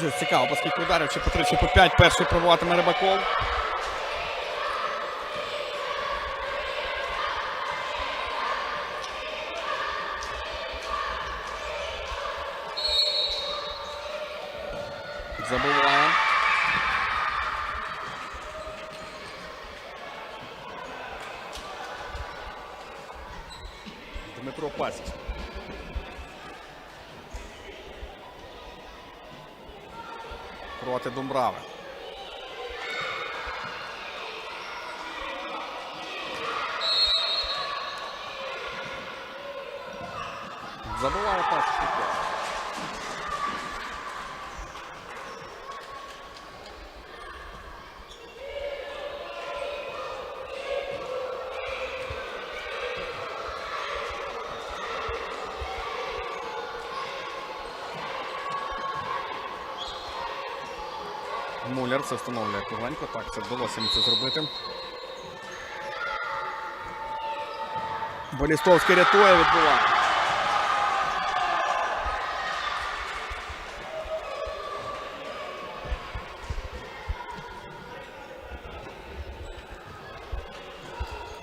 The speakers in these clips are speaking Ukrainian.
Дуже цікаво, по скільки ударів, чи по 3, чи по 5. Перший пробуватиме Рибаков. Забуває. Дмитро Пасіч. Проти Думбрави. Забуває Пасіч. Муляр це встановлює кругленько. Так, це вдалося йому це зробити. Болістовський рятує, відбуває.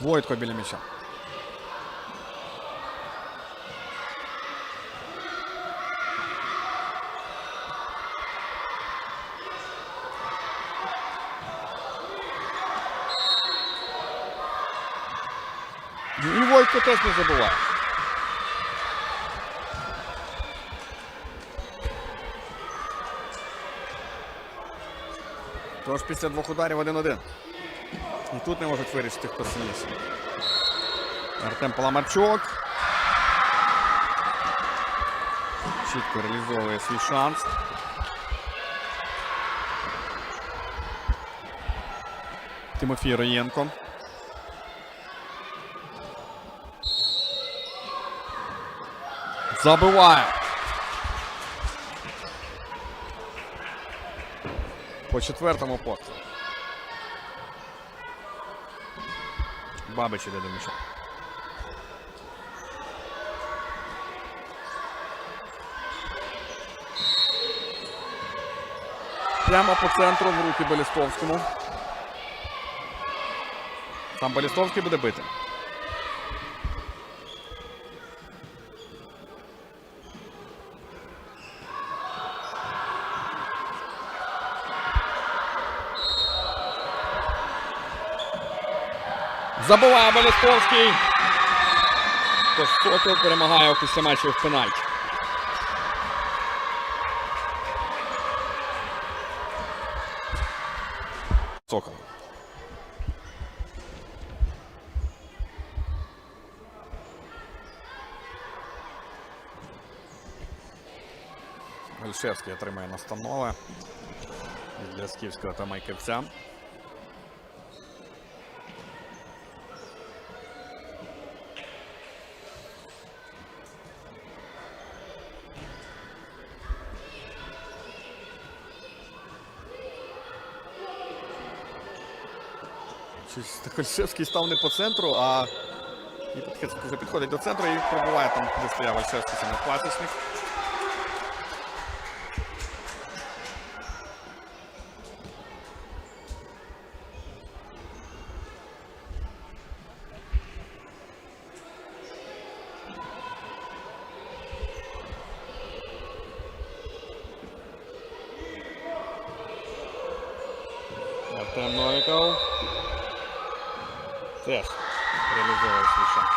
Войтко біля м'яча. Войтко теж не забуває. Тож після двох ударів 1-1. І тут не можуть вирішити, хто сильніший. Артем Паламарчук. Чітко реалізовує свій шанс. Тимофій Роєнко. Забиває. По четвертому посту. Бабич іде до м'яча. Прямо по центру в руки Болістовському. Там Болістовський буде бити. Забуває Болістовський. Тож Сокол перемагає після матчу в пенальті. Сокол. Ольшевський отримає настанови для Скіфського та Майківця. Щось так став не по центру, а вже підходить до центру і пробуває там, де стояв Ольшевський саме пасічник. Артем Новіков. Теж реалізовує свій шанс.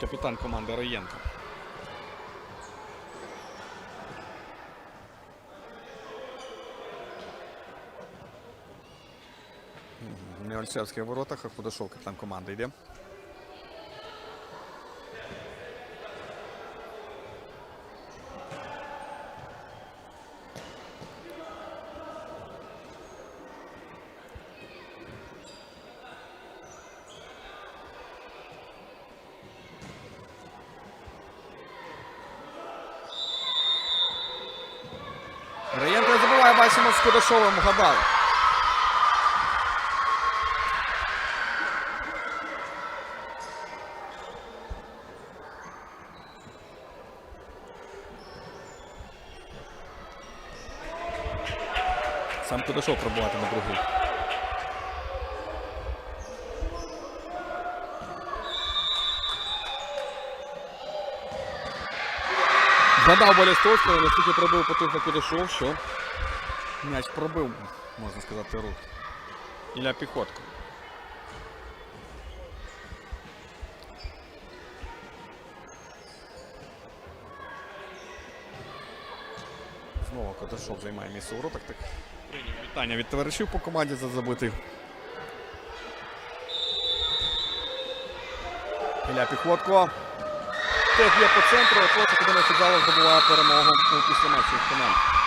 Капітан команди Роєнко. Не Ольшевський в воротах, а Худошов капітан команди йде. Герасимов з Кудашовим Габал. Сам Кудашов пробувати на другий. Задав Болістовського, настільки пробив потужно Кудашов, що м'яч пробив, можна сказати, рух. Ілля Піхотко. Знову Кудашов займає місце у воротах. Так прийняв вітання від товаришів по команді за забитий. Ілля Піхотко. Теж є по центру, а Творча Академія футзалу здобуває перемогу у після матчу в фіналі.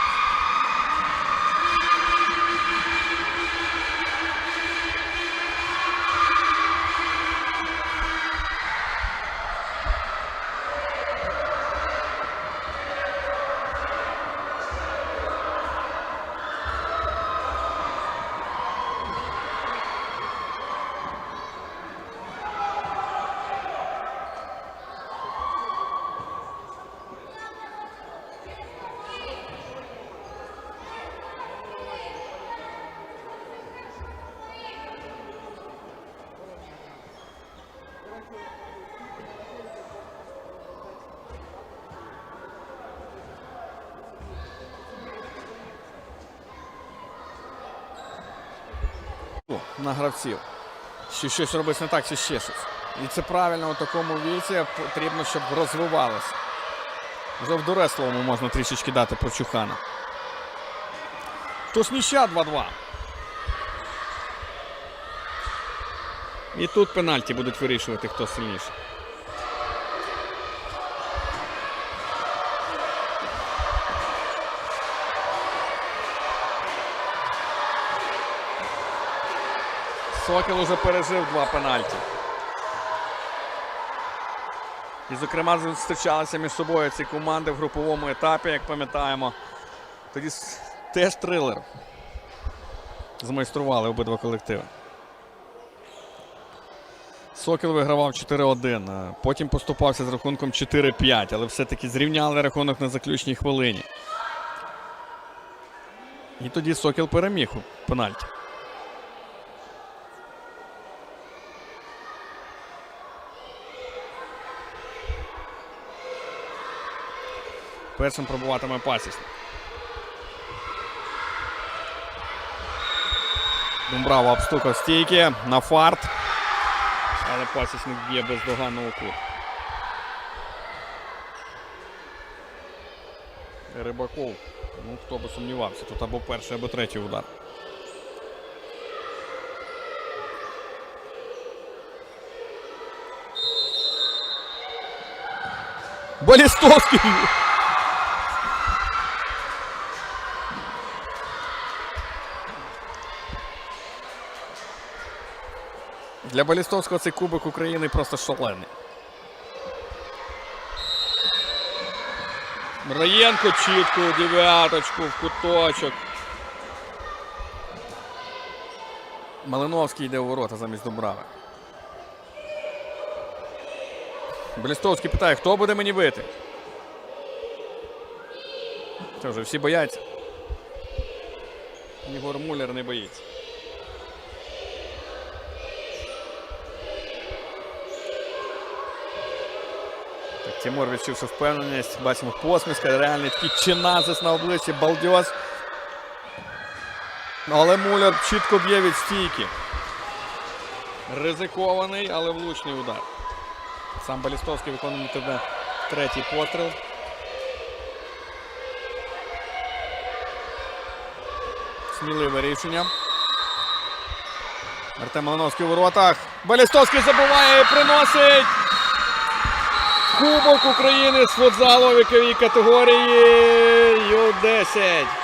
На гравців. Що щось робить не так, чи ще щось. І це правильно у такому віці потрібно, щоб розвивалося. Вже в дорослому можна трішечки дати прочухана. Тож ніща 2-2. І тут пенальті будуть вирішувати, хто сильніший. Сокіл уже пережив два пенальті. І, зокрема, зустрічалися між собою ці команди в груповому етапі, як пам'ятаємо. Тоді теж трилер. Змайстрували обидва колективи. Сокіл вигравав 4-1. е, Потім поступався з рахунком 4-5, але все-таки зрівняли рахунок на заключній хвилині. І тоді Сокіл переміг у пенальті. Першим пробуватиме пасічник. Думбраво обстукав стійки на фарт. Але пасічник б'є бездоганного кут. Рибаков. Ну, хто би сумнівався. Тут або перший, або третій удар. Болістовський! Для Балістовського цей Кубок України просто шалений. Мраєнко чітко дев'яточку, в куточок. Малиновський йде у ворота замість Дубрави. Балістовський питає, хто буде мені бити? Це вже всі бояться. Ігор Муллер не боїться. Тимур відчувши впевненість. Бачимо посмішка, реальний такий чиназис на обличчі, балдьоз. Але Муляр чітко б'є від стійки. Ризикований, але влучний удар. Сам Балістовський виконує тебе третій постріл. Сміливе рішення. Артем Малиновський у воротах. Балістовський забуває і приносить Кубок України з футзалу віковій категорії Ю-10.